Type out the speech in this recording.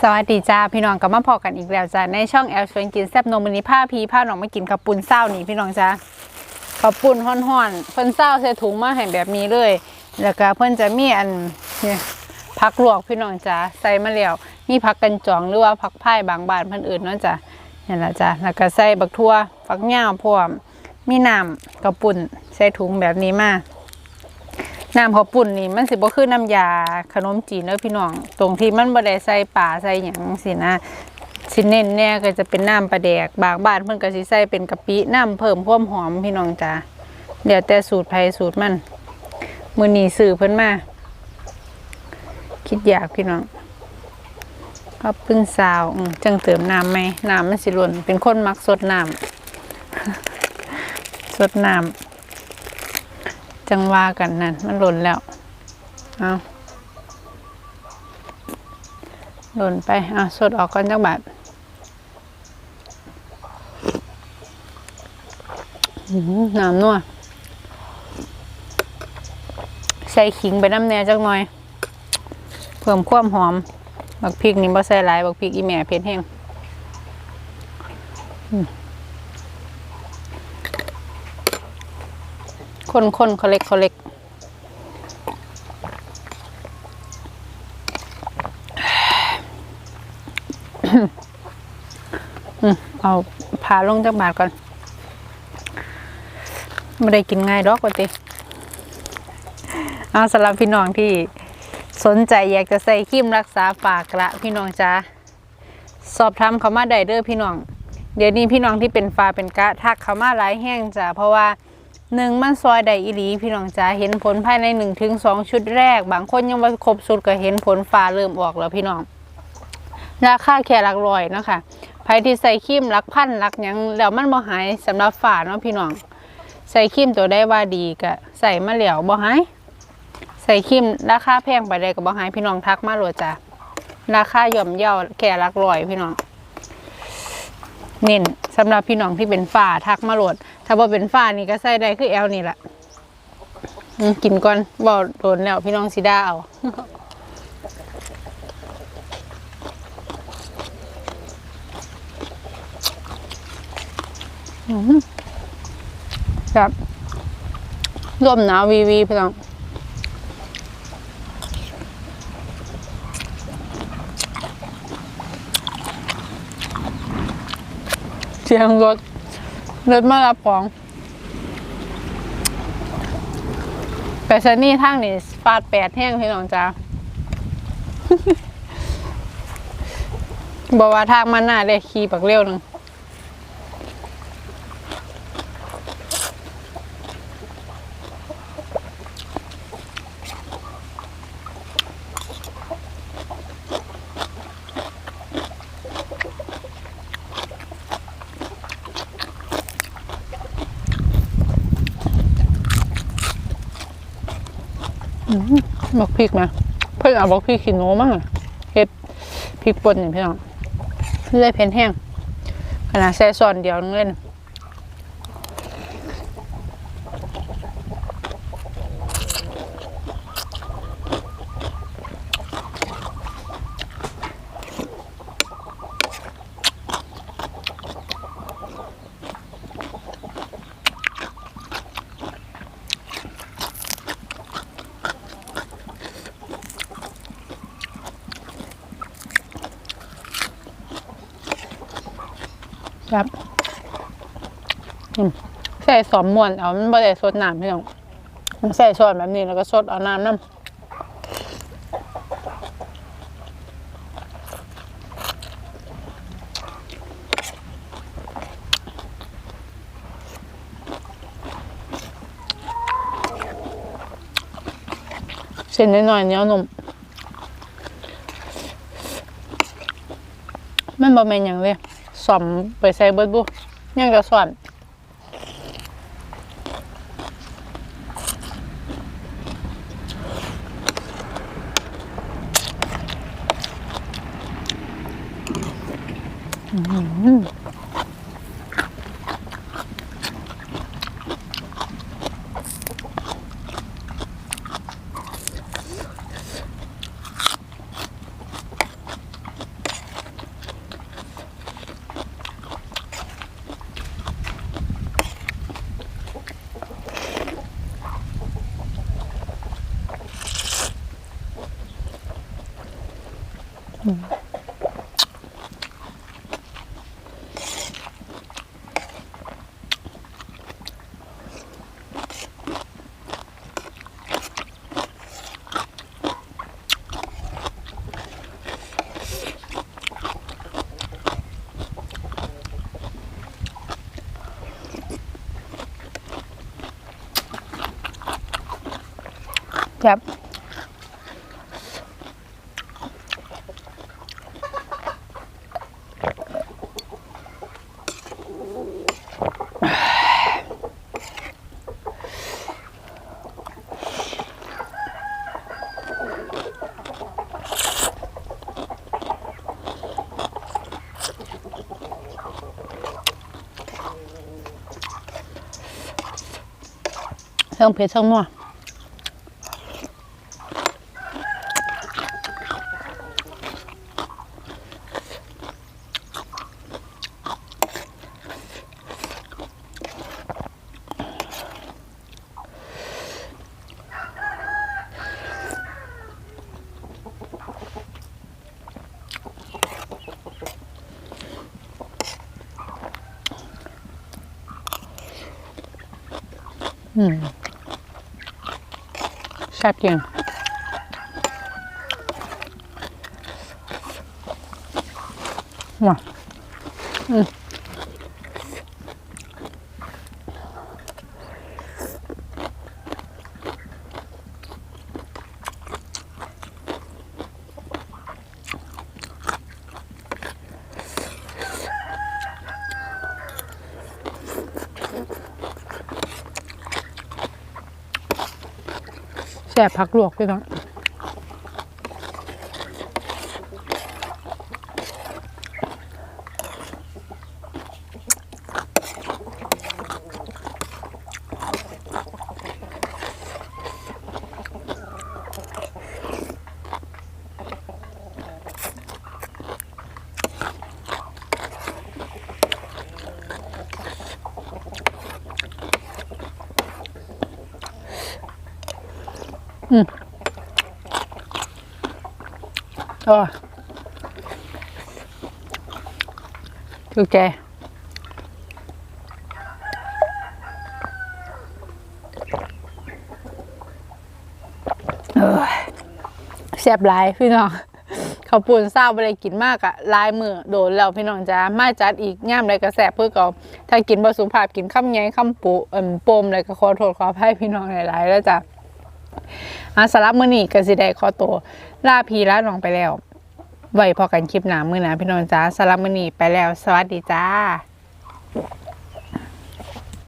สวัสดีจ้าพี่น้องกลับมาพอกันอีกแล้วจ้าในช่องแอลชวนกินแซ่บนมวันนี้ผ้าพีผ้าหนองมากินข้าวปุ้นเศร้านี่พี่น้องจ้าข้าวปุ้นห่อนๆเพิ่นเศร้าใส่ถุงมาให้แบบนี้เลย แล้วก็เพิ่นจะมีอันเนี่ยผักลวกพี่น้องจ้าใส่มาแล้วมีผักกันจองหรือว่าผักไผ่บางบานเพิ่นอื่นเนาะจ้านี่นละจ้าแล้วก็ใส่บักทั่วฝักย่าพร้อมมีน้ำข้าวปุ้นใส่ถุงแบบนี้มา น้ำข้าวปุ้นนี่มันสิบ่คือน้ำยาขนมจีนเด้อพี่น้อง ตรงที่มันบ่ได้ใส่ป่าใส่หยังสินะสิเน้นแน่ก็จะเป็นน้ำปลาแดก บางบ้านเพิ่นก็สิใส่เป็นกะปิน้ำเพิ่มความหอมพี่น้องจ้าเดี๋ยวแต่สูตรไผสูตรมันมื้อนี้ซื้อเพิ่นมาคิดอยากพี่น้องก็พึ่งซาวจังเติมน้ำไหมน้ำมันสิหล่นเป็นคนมักสดน้ำสดน้ำ จังว่ากันนั่นมันหล่นแล้วเอาหล่นไปอะสดออกก่อนจังบาทน้ำนัวใส่ขิงไปน้ำแน่จักหน่อย เพิ่มความหอม บักพริกนี่บ่ใส่หลาย บักพริกอีแม่เผ็ดแห้งอืม คนคนเขาเล็กเขาเล็กเอาพาลงจากบาทก่อนไม่ได้กินง่ายดอกว่าติเอาสำหรับพี่น้องที่สนใจอยากจะใส่ครีมรักษาปากละพี่น้องจ้าสอบถามเขามาได้เด้อพี่น้อง เดี๋ยวนี้พี่น้องที่เป็นฟ้าเป็นกะทักเขามาหลายแห้งจ้ะเพราะว่า หนึ่งมันซอยได้อีหลีพี่น้องจ้าเห็นผลภายในหนึ่งถึงสองชุดแรก บางคนยังว่าครบสุดก็เห็นผลฟ้าเริ่มออกแล้วพี่น้องราคาแค่หลักร้อยเนาะค่ะไผที่ใส่ครีมหลักพันหลักยังแล้วมันบ่หายสำหรับฝาเนาะพี่น้อง ใส่ครีมตัวได้ว่าดีก็ใส่มาแล้วบ่หายใส่ครีมราคาแพงไปได้ก็บ่หายพี่น้องทักมาโลดจ้ะราคาย่อมเยาแค่หลักร้อยพี่น้องเน้นสำหรับพี่น้องที่เป็นฝาทักมาโหลด ถ้าบ่เป็นฝ้านี่ก็ใส่ได้คือแอลนี่แหละกินก่อนบ่โดนแล้วพี่น้องสิด้าเอาครับร่วมหนาววีวีพี่น้องเสียงรถ รถมารับของไปซนี่ทางนี่ฟาดแปดแห้งพี่น้องจ้าบอกว่าทางมันน่าได้ขี่ปักเร็วหนึ่ง บอกพริกมาเพื่อนเอาบอกพริกขี้โนูมั้งเฮ็ดพริกป่นอย่างพี่น้องเลยเพนแห้งขนาดแซ่ซอนเดียวนึงเล่น ครับใส่สอมมวนเอามันบ่ได้สดน้ำพี่น้องใส่ช้อนแบบนี้แล้วก็สดเอาน้ำน้ำเส้นน้อยๆเนียนุ่มมันบ่แม่นหยังเลย สอมไปใส่เบิดบุยังจะสอนอืม Ừ. Yep. เครื่องเผ็ดเครื่องนัวแซ่บจริงว้าอืม แซ่บพักลวกพี่น้ องโอ้ถูกใจเอ้ยแซ่บหลายพี่น้องเขาปุ้นเศร้าไปเลยกินมากอะลายมือโดนแล้วพี่น้องจ้ามาจัดอีกย่ามอะไรก็แซ่บเพื่อเก่าถ้ากินบะสุภาพกินข้ามไงข้ามปูเอ่มปมอะไรก็ขอโทษขออภัยพี่น้องหลายๆแล้วจ้ะ อาสลับมื้อนี้ก็สิได้ขอตัวลาพีลาน้องไปแล้ว ไว้พอกันคลิปหนามือหนาพี่น้องจ้าสลับมื้อนี้ไปแล้ว สวัสดีจ้า